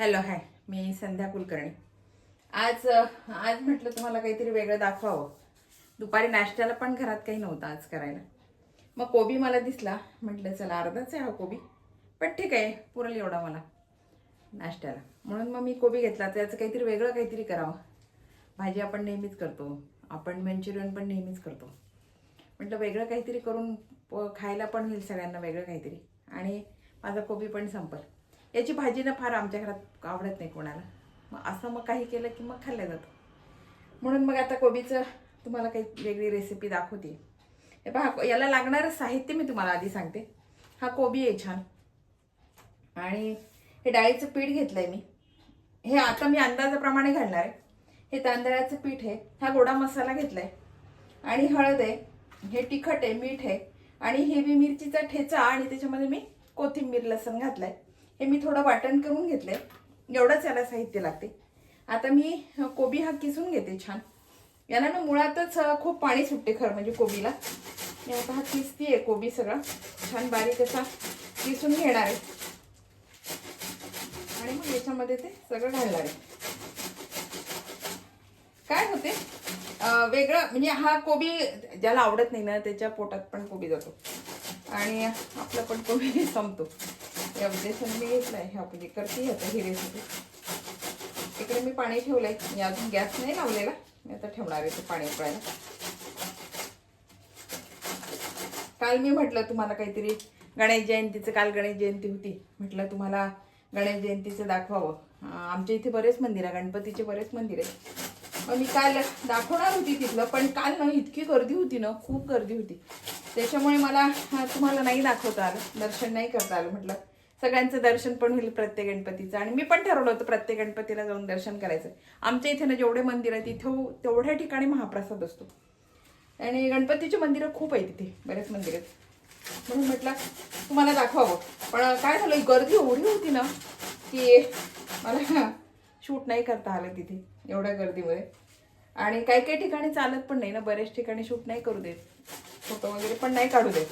Hello hi. मी संध्या कुलकर्णी. आज आज म्हटलं तुम्हाला काहीतरी वेगळं दाखवावं. दुपारी नाश्त्याला पण घरात काही नव्हतं आज करायला. मग कोबी मला दिसला. म्हटलं चला अर्धाच आहे हा कोबी. पण ठीक आहे पुरेल एवढा मला नाश्त्याला. म्हणून मग मी कोबी घेतला. त्याचं काहीतरी वेगळं काहीतरी करावं. भाजी आपण नेहमीच करतो. आपण मंचुरियन पण नेहमीच करतो. म्हटलं वेगळं काहीतरी करून प- खायला पण होईल सगळ्यांना वेगळं काहीतरी. आणि माझा कोबी पण संपल. याची भाजी ना फार आमच्या घरात आवडत नाही कोणाला. मग असं मग काही केलं की मग खाल्लं जातं. म्हणून मग आता कोबीचं तुम्हाला काही वेगळी रेसिपी दाखवते. हे पहा याला लागणारं साहित्य मी तुम्हाला आधी सांगते. हा कोबी आहे छान. आणि हे डाळीचं पीठ घेतलं आहे मी. हे आता मी अंदाजाप्रमाणे घालणार आहे. हे तांदळाचं पीठ आहे. हा गोडा मसाला घेतला आहे आणि हळद आहे. हे तिखट आहे मीठ आहे. आणि हिरवी मिरचीचा ठेचा आणि त्याच्यामध्ये मी कोथिंबीर लसण आहे हे मी थोडं वाटण करून घेतलं आहे एवढंच याला साहित्य लागते. आता मी कोबी हा किसून घेते छान. याला ना मुळातच खूप पाणी सुटते खरं म्हणजे कोबीला. मी आता हा किसती आहे कोबी सगळा. छान बारीक असा किसून घेणार आहे. आणि मग याच्यामध्ये ते सगळं घालणार आहे. काय होते? वेगळं म्हणजे हा कोबी ज्याला आवडत नाही ना त्याच्या पोटात पण कोबी जातो. आणि आपला पण कोबी संपतो. या उद्देशाने मी घेतलाय. ह्या म्हणजे करते आता ही रेसिपी इकडे मी पाणी ठेवलंय. मी अजून गॅस नाही लावलेला. मी आता ठेवणार आहे ते पाणी उकळायला. काल मी म्हटलं तुम्हाला काहीतरी गणेश जयंतीचं काल गणेश जयंती होती. म्हटलं तुम्हाला गणेश जयंतीचं दाखवावं. आमच्या इथे बरेच मंदिर आहे. गणपतीचे बरेच मंदिर आहे मग मी काल दाखवणार होती तिथलं पण काल ना इतकी गर्दी होती ना खूप गर्दी होती. त्याच्यामुळे मला हा, तुम्हाला नाही दाखवता आलं. दर्शन नाही करता आलं म्हटलं. सगळ्यांचं दर्शन पण होईल प्रत्येक गणपतीचं. आणि मी पण ठरवलं होतं प्रत्येक गणपतीला जाऊन दर्शन करायचं. आमच्या इथे ना जेवढे मंदिर आहेत तिथं तेवढ्या ठिकाणी महाप्रसाद असतो. आणि गणपतीचे मंदिरं खूप आहेत तिथे बरेच मंदिर आहेत. म्हणून म्हटलं तुम्हाला दाखवावं. पण काय झालं गर्दी एवढी होती ना की मला शूट नाही करता आलं तिथे एवढ्या गर्दीमध्ये आणि काही काही ठिकाणी चालत पण नाही ना बऱ्याच ठिकाणी शूट नाही करू देत. फोटो वगैरे पण नाही काढू देत.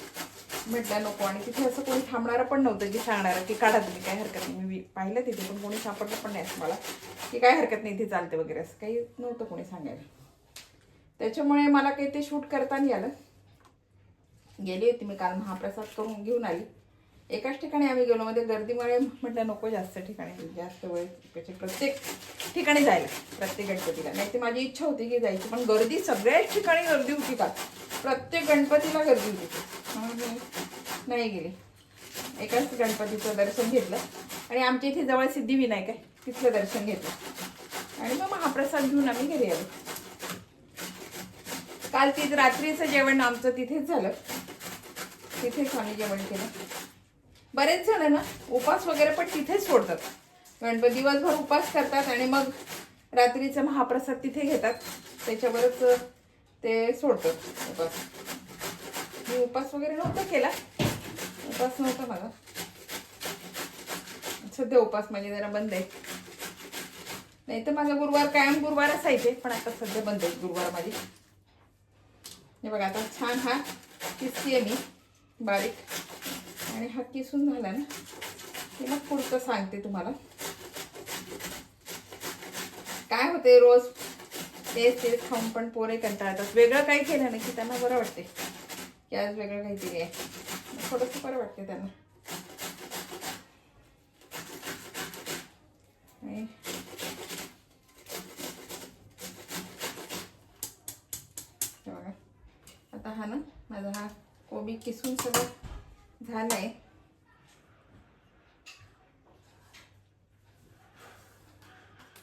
म्हटलं नको. आणि तिथे असं कोणी थांबणारं पण नव्हतं की सांगणारं की काढा तुम्ही काय हरकत नाही. मी पाहिलं तिथे पण कोणी सापडलं पण नाही असं मला. की काय हरकत नाही इथे चालते वगैरे असं काही नव्हतं कोणी सांगायला. त्याच्यामुळे मला काही ते शूट करता नाही आलं. गेली होती मी काल महाप्रसाद करून घेऊन आली. एकाच ठिकाणी आम्ही गेलो मध्ये गर्दीमुळे म्हटलं नको जास्त ठिकाणी जास्त वेळ त्याचे प्रत्येक ठिकाणी जायला प्रत्येक गणपतीला. नाही ती माझी इच्छा होती की जायची पण गर्दी सगळ्याच ठिकाणी गर्दी होती का प्रत्येक गणपतीला गर्दी होती. म्हणून मी नाही गेली. एकाच गणपतीचं दर्शन घेतलं. आणि आमच्या इथे जवळ सिद्धिविनायक आहे. तिथलं दर्शन घेतलं. आणि मग महाप्रसाद घेऊन आम्ही घरी आलो. काल तिथे रात्रीचं जेवण आमचं तिथेच झालं. तिथेच आम्ही जेवण केलं. बरेच जण ना उपास वगैरे पण तिथेच सोडतात. गणपती दिवसभर उपास करतात आणि मग रात्रीचं महाप्रसाद तिथे घेतात. त्याच्यावरच ते सोडतात उपास. मी उपास वगैरे नव्हता केला? उपास नव्हता माझा सध्या उपास म्हणजे जरा बंद आहे. नाही तर माझा गुरुवार कायम गुरुवार असायचे पण आता सध्या बंद आहे गुरुवार माझी. हे बघा आता छान हा किसतीये मी बारीक. आणि हा किसून झाला ना की मग पुढचं सांगते तुम्हाला. काय होते रोज तेच तेच खाऊन पण पोरे कंटाळतात. वेगळं काही केलं ना की त्यांना बरं वाटते की आज वेगळं काहीतरी आहे. थोडंसं बरं वाटते त्यांना. हे बघा. आता हा ना माझा हा कोबी किसून सगळं झालंय.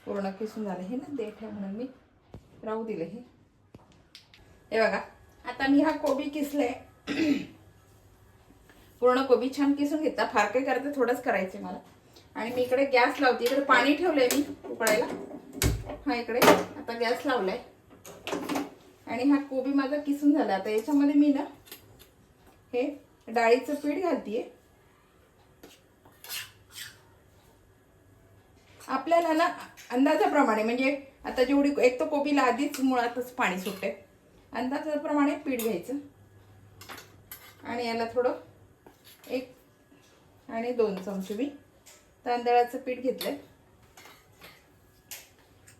पूर्ण किसून झालं. हे ना देठ आहे म्हणून मी राहू दिले हे. हे बघा. आता मी हा कोबी किसले. पूर्ण कोबी छान किसून घेतला. फार काही करते थोडंच करायचे मला. आणि मी इकडे गॅस लावते. इकडे पाणी ठेवलंय मी उकळायला. हा इकडे. आता गॅस लावलाय. आणि हा कोबी माझा किसून झाला. आता याच्यामध्ये मी ना हे डाळीचं पीठ घालतीये. आपल्याला ना अंदाजाप्रमाणे म्हणजे आता जेवढी एक तर कोबीला आधीच मुळातच पाणी सुटते अंदाजाप्रमाणे पीठ घ्यायचं. आणि याला थोडं एक आणि दोन चमचे मी तांदळाचं पीठ घेतलं आहे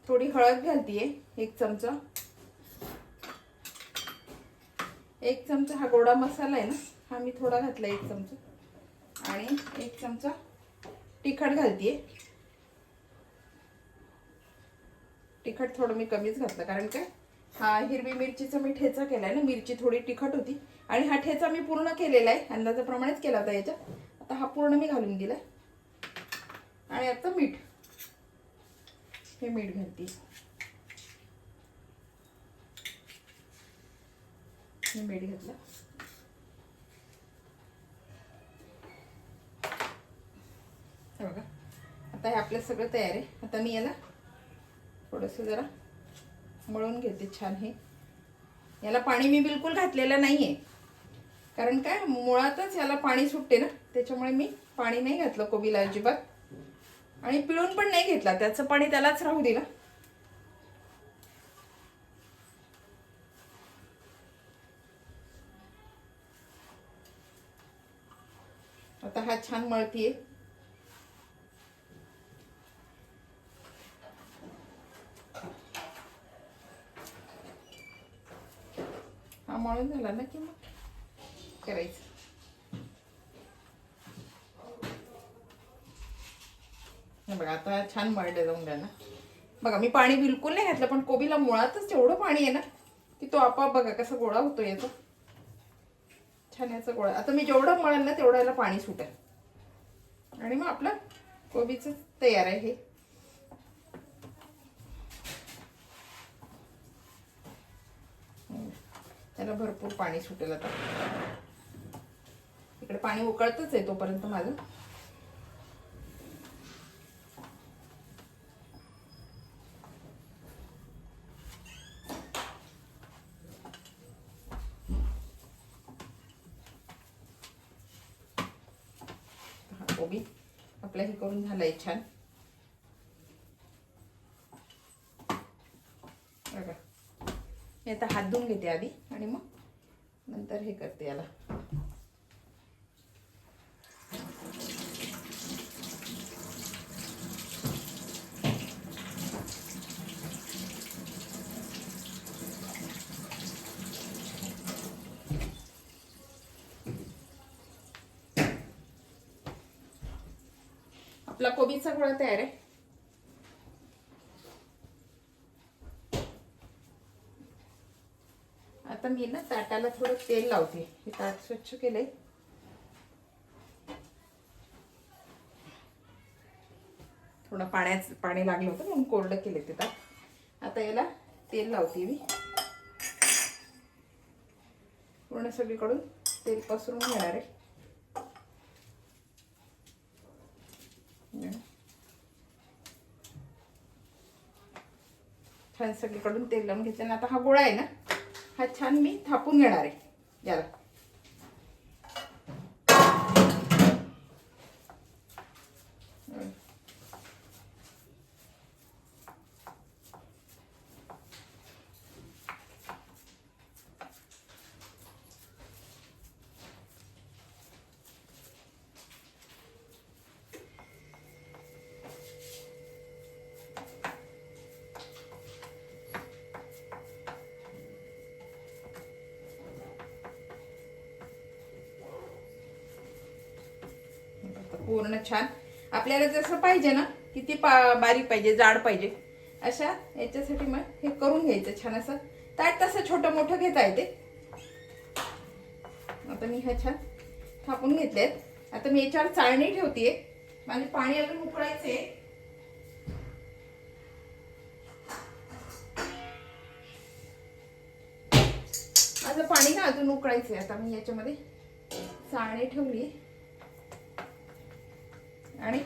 थोडी हळद घालतीये एक चमचा. एक चमचा हा गोडा मसाला आहे ना हा मी थोडा घातला एक चमचा. आणि एक चमचा तिखट घालतीये. तिखट थोडं मी कमीच घातलं कारण काय? हा हिरवी मिरचीचा मी ठेचा केलाय ना मिरची थोडी तिखट होती. आणि हा ठेचा मी पूर्ण केलेला आहे अंदाजाप्रमाणेच केला होता याच्यात. आता हा पूर्ण मी घालून दिला आणि आता मीठ. हे मीठ घालते. हे मीठ घातलं. बघा. आता हे आपलं सगळं तयार आहे. आता मी याला थोडंसं जरा मळून घेते छान हे. याला पाणी मी बिलकुल घातलेलं नाही आहे कारण काय? मुळातच याला पाणी सुटते ना. त्याच्यामुळे मी पाणी नाही घातलं कोबीला अजिबात. आणि पिळून पण नाही घेतला. त्याचं पाणी त्यालाच राहू दिलं आता हा छान मळतीये. मळून झाला ना की मग करायचं. बघा आता छान मळले जाऊन द्या ना. बघा मी पाणी बिलकुल नाही घातलं पण कोबीला मुळातच एवढं पाणी आहे ना की तो आपोआप बघा कसा गोळा होतो याचा. छान याचा गोळा. आता मी जेवढं मळेल ना तेवढं याला पाणी सुटेल. आणि मग आपलं कोबीचं तयार आहे हे. त्याला भरपूर पाणी सुटेल आता. इकडे पाणी उकळतच आहे तोपर्यंत माझं. हा कोबी हे करून झालाय छान बघा मी आता हात धुवून घेते आधी आणि मग नंतर हे करते याला. आपला कोबीचा गोळा तयार आहे. आता मी ना ताटाला थोडं तेल लावते. हे ताट स्वच्छ केलंय. थोडं पाण्याच पाणी लागलं होतं म्हणून कोरडं केले ते ताट. आता याला तेल लावते मी. पूर्ण सगळीकडून तेल पसरून घेणार आहे. छान सगळीकडून तेल लावून घेतलं आणि आता हा गोळा आहे ना? हा छान मी थापून घेणार आहे. याला आता पूर्ण छान. आपल्याला जसं पाहिजे ना किती पा बारीक पाहिजे जाड पाहिजे. अशा याच्यासाठी मग हे करून घ्यायचं छान असं. ताट तसं छोटं मोठं घेता येते. आता मी ह्या छान थापून घेतलेत आता मी याच्यावर चाळणी ठेवतीये. माझे पाणी अजून उकळायचे माझं पाणी ना अजून उकळायचंय आता मी याच्यामध्ये चाळणी ठेवली आणि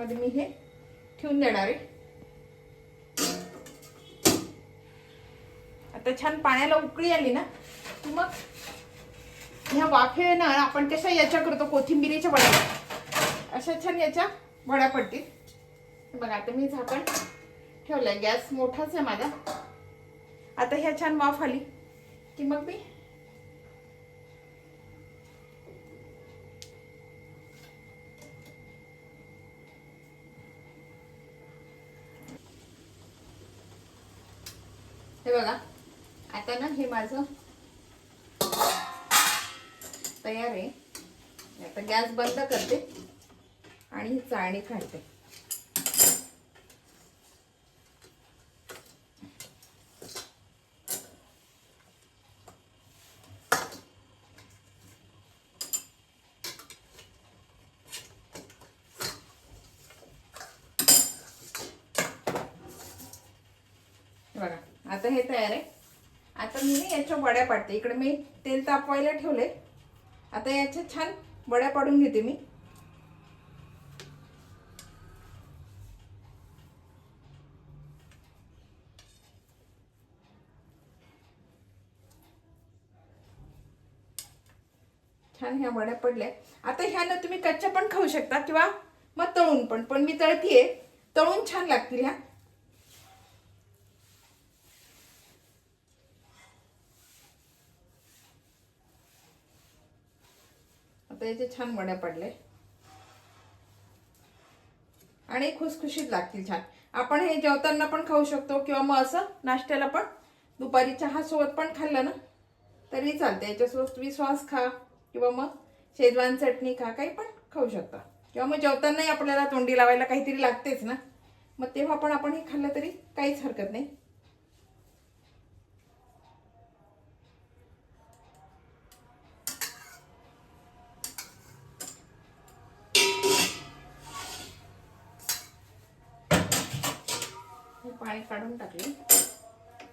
याच्यामध्ये मी हे ठेवून देणार आहे. आता छान पाण्याला उकळी आली ना की मग ह्या वाफे ना आपण कशा याच्या करतो कोथिंबिरीच्या वड्या. अशा छान याच्या वड्या पडतील. बघा आता मी झाकण ठेवलं गॅस मोठाच आहे माझा. आता ह्या छान वाफ आली की मग मी हे बघा. आता ना हे माझं तयार आहे. आता गॅस बंद करते आणि चाळणी काढते हे बघा आता हे तयार आहे आता मी ना याच्या वड्या पाडते. इकडे मी तेल तापवायला ठेवले आता याच्या छान वड्या पाडून घेते मी. छान ह्या वड्या पडल्या. आता ह्यानं तुम्ही कच्च्या पण खाऊ शकता किंवा मग तळून पण. पण मी तळतीये. तळून छान लागतील ह्या. आता याचे छान वड्या पडले. आणि खुसखुशीत लागतील छान. आपण हे जेवताना पण खाऊ शकतो किंवा मग असं नाश्त्याला पण. दुपारी चहा सोबत पण खाल्लं ना तरी चालते याच्यासोबत तुम्ही सॉस खा किंवा मग शेजवान चटणी खा काही पण खाऊ शकता. किंवा मग जेवतानाही आपल्याला तोंडी लावायला काहीतरी लागतेच ना. मग तेव्हा पण आपण हे खाल्लं तरी काहीच हरकत नाही. पाणी काढून टाकले.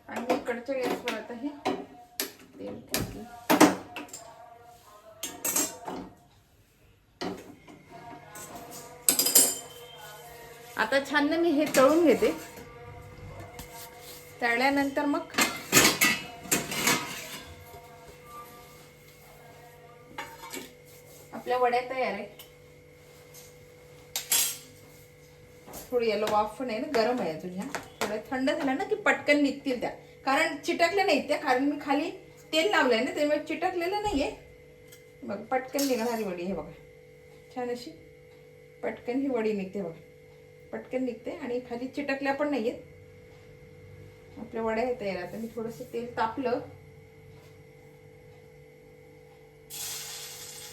आणि इकडच्या गॅसवर आता हे तेल टाकले. आता छान मी हे तळून घेते. तळल्यानंतर मग आपल्या वड्या तयार आहे थोडी याला वाफ आहे ना गरम आहे तुझ्या थोड्या थंड झाल्या ना की पटकन निघतील त्या. कारण चिटकल्या नाहीत त्या कारण मी खाली तेल लावलंय ना त्यामुळे चिटकलेलं नाहीये. बघ पटकन निघणारी वडी हे बघा. छान अशी पटकन ही वडी निघते बघा. पटकन निघते आणि खाली चिटकल्या पण नाहीयेत. आपल्या वड्या आहेत तयार. आता मी थोडंसं तेल तापलं.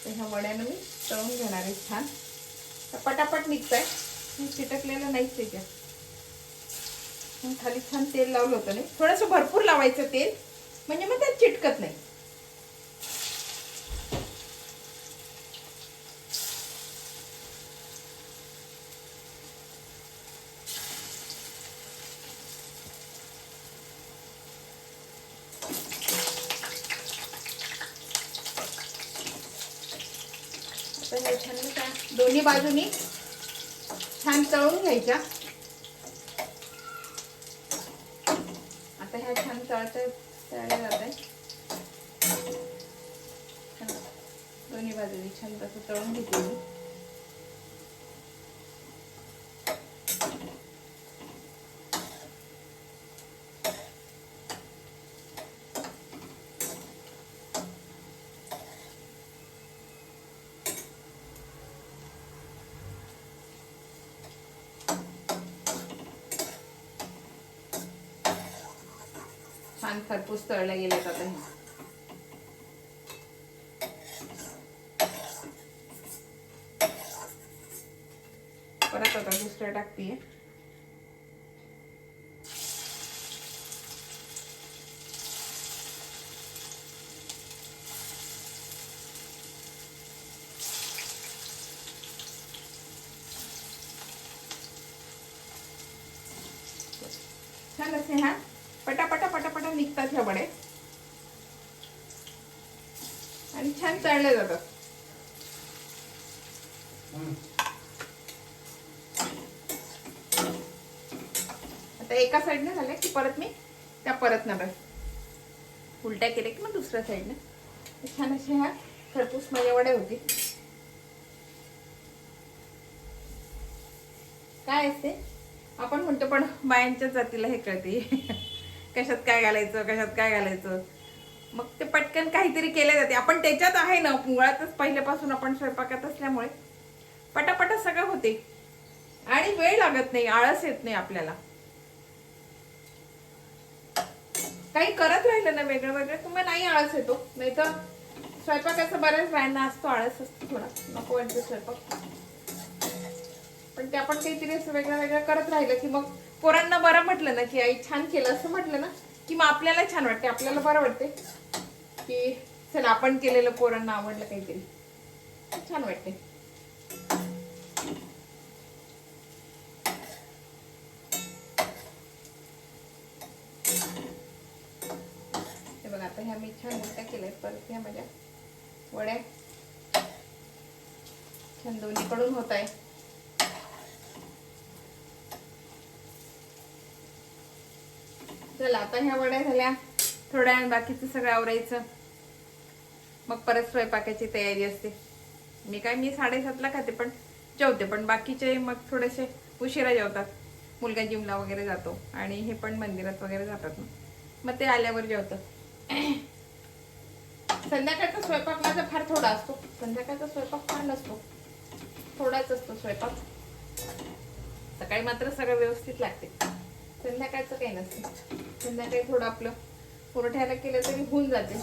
तर ह्या वड्यानं मी तळून घेणार आहे छान. तर पटापट निघत आहे चिटकलेलं नाहीच त्याच्याखाली छान तेल लावलं होतं नाही थोडंसं भरपूर लावायचं तेल. म्हणजे मग त्यात चिटकत नाही. छान दोन्ही बाजूनी छान तळून घ्यायच्या. आता ह्या छान तळत तळल्या जात आहे दोन्ही बाजूनी छान तसं तळून घेते मी छान खरपूस तळल्या गेल्यात आता हे. परत आता दुसऱ्या टाकतीये छान असे ह्या पटापटा पटापटा निघतात ह्या वडे आणि छान तळले जातात आता एका साईडने झाले की परत मी त्या परत ना उलट्या केल्या की मग दुसऱ्या साईडने छान अशा ह्या खरपूस माझ्या वड्या होती. काय असते आपण म्हणतो पण बायांच्या जातीला हे कळते. कशात काय घालायचं कशात काय घालायचं? मग ते पटकन काहीतरी केले जाते. आपण त्याच्यात आहे ना मुळातच पहिल्यापासून आपण स्वयंपाकात असल्यामुळे. पटापटा सगळं होते. आणि वेळ लागत नाही आळस येत नाही आपल्याला. काही करत राहिलं ना वेगळं वेगळं तर नाही आळस येतो. नाही तर स्वयंपाकाचा बऱ्याच बायांना असतो आळस असतो थोडा. नको वाटतो स्वयंपाक. पण ते आपण काहीतरी असं वेगळं वेगळं करत राहिलं की मग पोरांना बरं म्हटलं ना की आई छान केलं असं म्हटलं ना की मग आपल्याला छान वाटते आपल्याला बरं वाटते. की चला आपण केलेलं पोरांना आवडलं काहीतरी. छान वाटते हे बघा आता ह्या मी छान मोठ्या केल्या परत ह्या माझ्या वड्या. छान दोन्हीकडून होत आहे. चला आता ह्या वड्या झाल्या. थोड्या बाकीचं सगळं आवरायचं. मग परत स्वयंपाकाची तयारी असते. मी काय मी साडेसातला खाते पण जेवते पण बाकीचे मग थोडेसे उशिरा जेवतात. मुलगा जिमला वगैरे जातो आणि हे पण मंदिरात वगैरे जातात मग. मग ते आल्यावर जेवतात. संध्याकाळचा स्वयंपाक माझा फार थोडा असतो. संध्याकाळचा स्वयंपाक फार नसतो. थोडाच असतो स्वयंपाक. सकाळी मात्र सगळं व्यवस्थित लागते. संध्याकाळचं काही नसते. संध्याकाळी थोडं आपलं पुरवठ्याला केलं तरी होऊन जाते.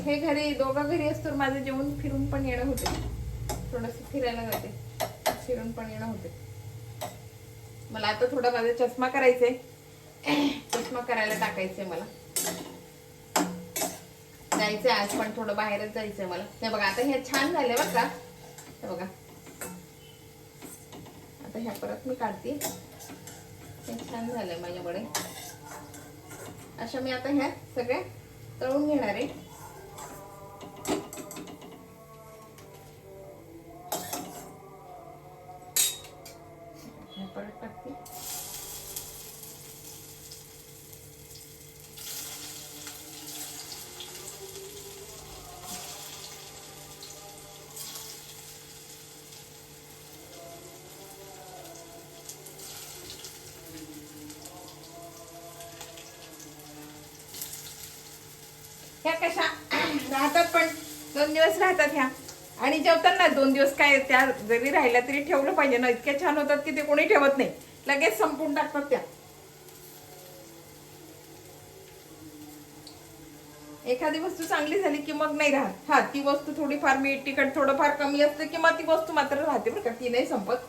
हे घरी दोघं घरी असतो माझं जेवण फिरून पण येणं होते. थोडस फिरायला जाते. फिरून पण येणं होते. मला आता थोडा माझा चष्मा करायचा आहे चष्मा करायला टाकायचंय मला. जायचंय आज पण थोडं बाहेरच जायचंय मला. हे बघा आता हे छान झाले बरं का? हे बघा. आता ह्या परत मी काढते. हे छान झालंय माझ्याकडे अशा मी आता ह्या सगळ्या तळून घेणार आहे. ह्या कशा? राहतात पण. दोन दिवस राहतात ह्या. आणि जेवताना दोन दिवस काय त्या जरी राहिल्या तरी ठेवलं पाहिजे ना. इतक्या छान होतात की ते कोणी ठेवत नाही. लगेच संपून टाकतात त्या. एखादी वस्तू चांगली झाली की मग नाही राहत. हा ती वस्तू थोडीफार मीठ तिखट थोडंफार कमी असते किंवा ती वस्तू मात्र राहते बरं का. ती नाही संपत.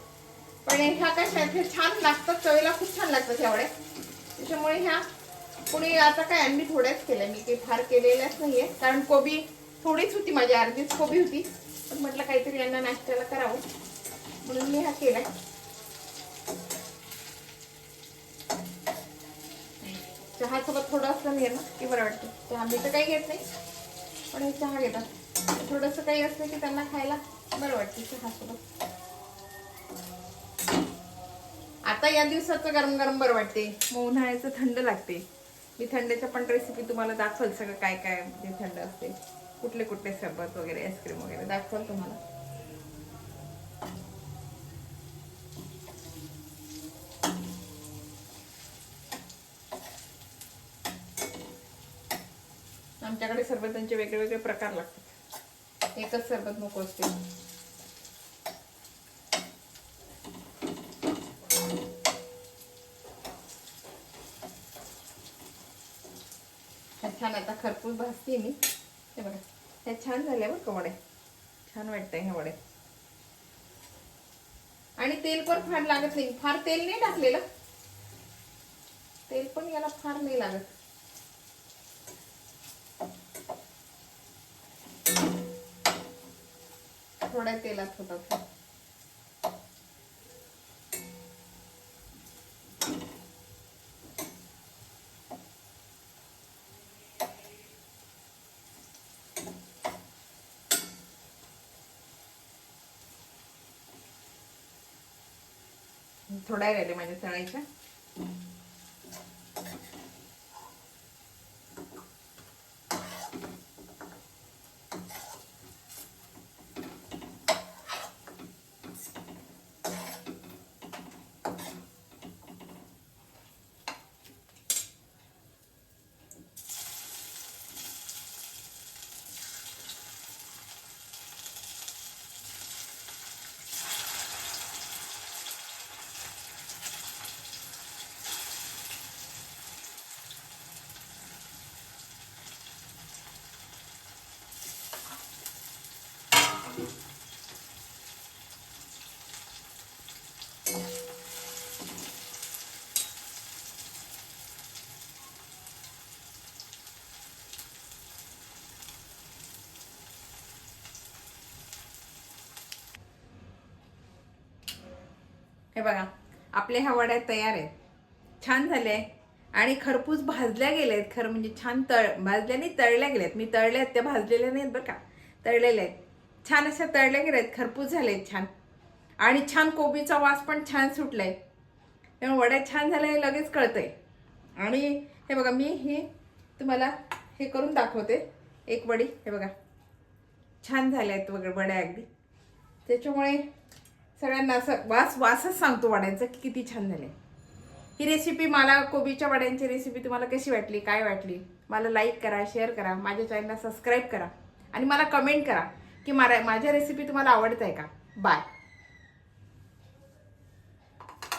पण ह्या कशा छान लागतात. चवीला खूप छान लागतात एवढ्या त्याच्यामुळे ह्या कोणी आता काय मी थोड्याच केल्या मी ते फार केलेल्याच नाहीये. कारण कोबी थोडीच होती माझी अर्धीच कोबी होती. पण म्हटलं काहीतरी यांना नाश्त्याला करावं. म्हणून मी हा केलाय. चहा सोबत थोडं असलं नाही ना की बरं वाटतं. चहा मी तर काही घेत नाही पण हे चहा घेतात. थोडंसं काही असलं की त्यांना खायला बरं वाटतं चहा सोबत आता या दिवसाचं गरम गरम बरं वाटते मग उन्हाळ्याचं थंड लागते मी थंडच्या पण रेसिपी तुम्हाला दाखवल सगळं काय काय जे थंड असते. कुठले कुठले सरबत वगैरे आईस्क्रीम वगैरे दाखवल तुम्हाला. आमच्याकडे सरबतांचे वेगळे वेगळे प्रकार लागतात. एकच सरबत नको असते ह्या छान आता खरपूस भाजते मी. हे बघा. ह्या छान झाल्या बरं का वडे? छान वाटतंय ह्या वडे. आणि तेल पण फार लागत नाही. फार तेल नाही टाकलेलं. तेल पण याला फार नाही लागत. थोड्या तेलात होतात. थोड्या राहिले माझ्या तळायच्या. हे बघा आपल्या ह्या वड्या तयार आहेत. छान झाले आहे आणि खरपूस भाजल्या गेल्या आहेत खरं म्हणजे छान तळ भाजल्या नाही तळल्या गेल्यात मी तळल्या आहेत त्या भाजलेल्या नाहीत बरं का. तळलेल्या आहेत. छान अशा तळल्या गेल्या आहेत. खरपूस झाले आहेत छान. आणि छान कोबीचा वास पण छान सुटला आहे त्यामुळे वड्या छान झाल्या हे लगेच आहे आणि हे बघा मी ही तुम्हाला हे करून दाखवते. एक वडी हे बघा. छान झाल्या आहेत वगैरे वड्या अगदी. त्याच्यामुळे सगळ्यांना असं वास वासच सांगतो वड्यांचा की किती छान झाले. ही रेसिपी मला कोबीच्या वड्यांची रेसिपी तुम्हाला कशी वाटली काय वाटली? मला लाईक करा शेअर करा माझ्या चॅनलला सबस्क्राईब करा आणि मला कमेंट करा की मला माझ्या रेसिपी तुम्हाला आवडत आहे का? बाय